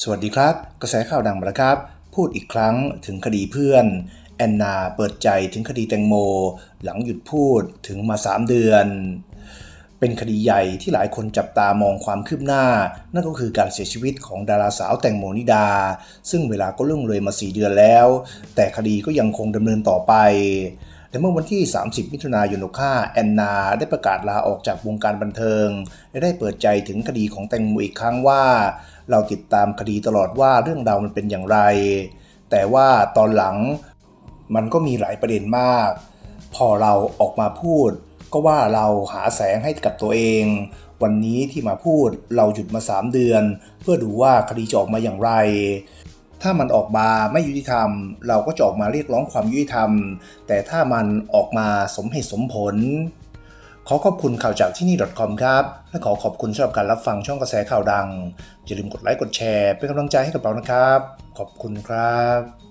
สวัสดีครับ กระแสข่าวดังมาแล้วครับ พูดอีกครั้งถึงคดีเพื่อน แอนนาเปิดใจถึงคดีแตงโม หลังหยุดพูดถึงมา 3 เดือน เป็นคดีใหญ่ที่หลายคนจับตามองความคืบหน้า นั่นก็คือการเสียชีวิตของดาราสาวแตงโมนิดา ซึ่งเวลาก็ล่วงเลยมา 4 เดือนแล้ว แต่คดีก็ยังคงดำเนินต่อไป แต่เมื่อวันที่ 30 มิถุนายน65แอนนาได้ประกาศลาออกจากวงการบันเทิง และได้เปิดใจถึงคดีของแตงโมอีกครั้งว่า เราติดตามคดีตลอดว่าเรื่องราวมันเป็นอย่างไร แต่ว่าตอนหลังมันก็มีหลายประเด็นมาก พอเราออกมาพูด ก็ว่าเราหาแสงให้กับตัวเอง วันนี้ที่มาพูดเราหยุดมา 3 เดือน เพื่อดูว่าคดีจะออกมาอย่างไร ถ้ามันออกมาไม่ยุติธรรม เราก็จะออกมาเรียกร้องความยุติธรรม แต่ถ้ามันออกมาสมเหตุสมผล ขอขอบคุณข่าวจากที่นี่ .com ครับ และขอขอบคุณสำหรับการรับฟังช่องกระแสข่าวดัง อย่าลืมกดไลค์กดแชร์ เป็นกำลังใจให้กับเรานะครับ ขอบคุณครับ